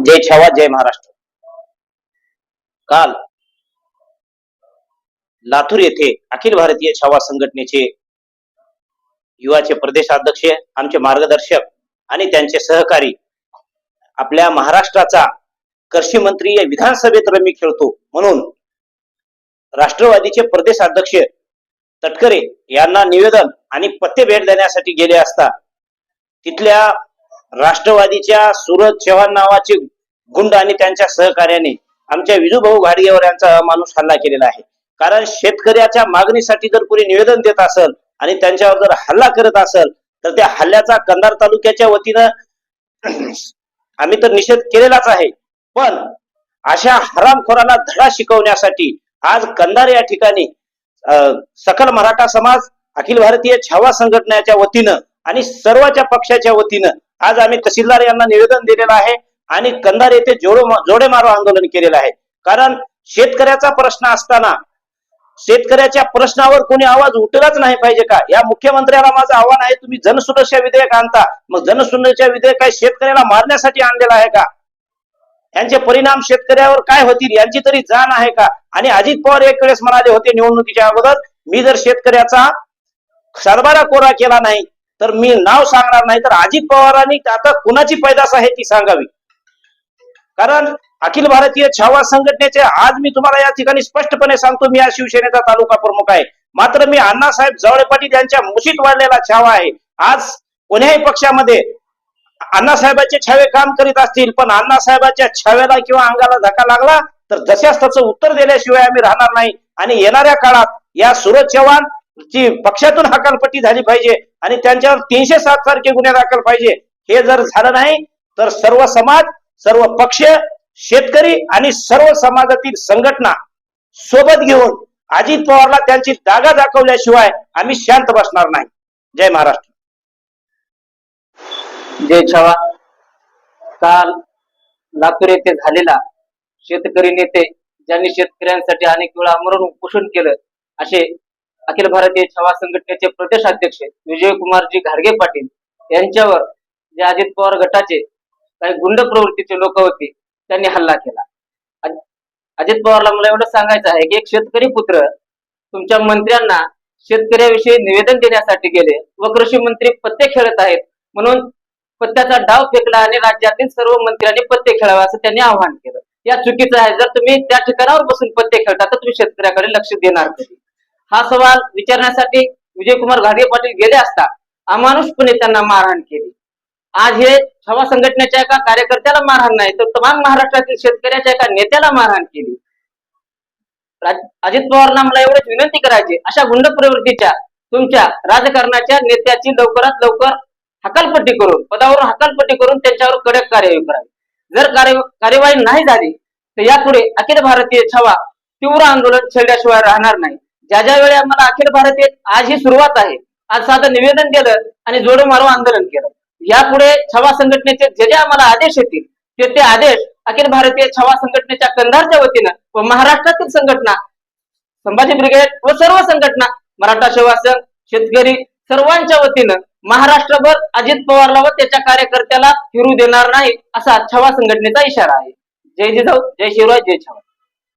जय छावा जय महाराष्ट्र. काल लातूर येथे अखिल भारतीय छावा संघटनेचे युवाचे प्रदेशाध्यक्ष आमचे मार्गदर्शक आणि त्यांचे सहकारी आपल्या महाराष्ट्राचा कृषी मंत्री विधानसभेत रमी खेळतो म्हणून राष्ट्रवादीचे प्रदेशाध्यक्ष तटकरे यांना निवेदन आणि पत्ते भेट देण्यासाठी गेले असता तिथल्या राष्ट्रवादीच्या सुरज चव्हाण नावाचे गुंड आणि त्यांच्या सहकार्याने आमच्या विजूभाऊ घाडगेवर यांचा माणूस हल्ला केलेला आहे. कारण शेतकऱ्याच्या मागणीसाठी जर कोणी निवेदन देत असेल आणि त्यांच्यावर जर हल्ला करत असेल तर त्या हल्ल्याचा कंधार तालुक्याच्या वतीनं आम्ही तर निषेध केलेलाच आहे. पण अशा हरामखोराला धडा शिकवण्यासाठी आज कंधार या ठिकाणी अं, सकल मराठा समाज अखिल भारतीय छावा संघटनेच्या वतीनं आणि सर्वच्या पक्षाच्या वतीनं आज आम्ही तहसीलदार यांना निवेदन दिलेलं आहे आणि कंधार येथे जोडो जोडे मारो आंदोलन केलेलं आहे. कारण शेतकऱ्याचा प्रश्न असताना शेतकऱ्याच्या प्रश्नावर कोणी आवाज उठलाच नाही पाहिजे का? या मुख्यमंत्र्याला माझं आव्हान आहे तुम्ही जनसुरक्षा विधेयक आणता. मग जनसुरक्षा विधेयक काय शेतकऱ्याला मारण्यासाठी आणलेलं आहे का? यांचे परिणाम शेतकऱ्यावर काय होतील? यांची तरी जाण आहे का? आणि अजित पवार एक वेळेस म्हणाले होते निवडणुकीच्या अगोदर मी जर शेतकऱ्याचा सातबारा कोरा केला नाही तर मी नाव सांगणार नाही तर अजित पवारांनी आता कुणाची पैदास आहे ती सांगावी? कारण अखिल भारतीय छावा संघटनेचे आज मी तुम्हाला या ठिकाणी स्पष्टपणे सांगतो मी या शिवसेनेचा तालुका प्रमुख आहे. मात्र मी अण्णासाहेब जवळे पाटील यांच्या मुशीत वाढलेला छावा आहे. आज कोण्याही पक्षामध्ये अण्णासाहेबांचे छावे काम करीत असतील पण अण्णासाहेबांच्या छाव्याला किंवा अंगाला धक्का लागला तर जशाच त्याचं उत्तर दिल्याशिवाय आम्ही राहणार नाही. आणि येणाऱ्या काळात या सुरज चव्हाण ची पक्षातून हकालपट्टी झाली पाहिजे आणि त्यांच्यावर तीनशे सात सारखे गुन्हे दाखल पाहिजे हे जर झालं नाही तर सर्व समाज सर्व पक्ष शेतकरी आणि सर्व समाजातील संघटना सोबत घेऊन अजित पवारला त्यांची जागा दाखवल्याशिवाय आम्ही शांत बसणार नाही. जय महाराष्ट्र. जय छावा काल लातूर येथे झालेला शेतकरी नेते ज्यांनी शेतकऱ्यांसाठी अनेक वेळा आमरण उपोषण केलं असे अखिल भारतीय छवा संघटनेचे प्रदेश अध्यक्ष विजयकुमारजी घाडगे पाटील यांच्यावर जे अजित पवार गटाचे काही गुंड प्रवृत्तीचे लोक होते त्यांनी हल्ला केला. अजित पवारला मला एवढं सांगायचं आहे की एक शेतकरी पुत्र तुमच्या मंत्र्यांना शेतकऱ्याविषयी निवेदन देण्यासाठी गेले व कृषी मंत्री पत्ते खेळत आहेत म्हणून पत्त्याचा डाव फेकला आणि राज्यातील सर्व मंत्र्यांनी पत्ते खेळावे असं त्यांनी आवाहन केलं. या चुकीचं आहे. जर तुम्ही त्या ठिकाणावर बसून पत्ते खेळता तर तुम्ही शेतकऱ्याकडे लक्ष देणार कधी? हा सवाल विचारण्यासाठी विजयकुमार घाडगे पाटील गेले असता अमानुषपणे त्यांना मारहाण केली. आज हे छवा संघटनेच्या एका कार्यकर्त्याला मारहाण नाही तर तमाम महाराष्ट्रातील शेतकऱ्याच्या एका नेत्याला मारहाण केली. अजित पवारला मला एवढीच विनंती करायची अशा गुंड प्रवृत्तीच्या तुमच्या राजकारणाच्या नेत्याची लवकरात लवकर हकालपट्टी करून पदावरून हकालपट्टी करून त्यांच्यावर कडक कार्यवाही करावी. जर कार्य- कार्यवाही नाही झाली तर यापुढे अखिल भारतीय छावा तीव्र आंदोलन छेडल्याशिवाय राहणार नाही. ज्या ज्या वेळी आम्हाला अखिल भारतीय आज ही सुरुवात आहे आज साधं निवेदन केलं आणि जोडो मारो आंदोलन केलं. यापुढे छवा संघटनेचे जे जे आम्हाला आदेश येतील ते ते आदेश अखिल भारतीय छवा संघटनेच्या कंधारच्या वतीनं व महाराष्ट्रातील संघटना संभाजी ब्रिगेड व सर्व संघटना मराठा सेवा संघ शेतकरी सर्वांच्या वतीनं महाराष्ट्रभर अजित पवारला व त्याच्या कार्यकर्त्याला फिरू देणार नाही असा छवा संघटनेचा इशारा आहे. जय जिजाऊ जय शिवराय जय छवा.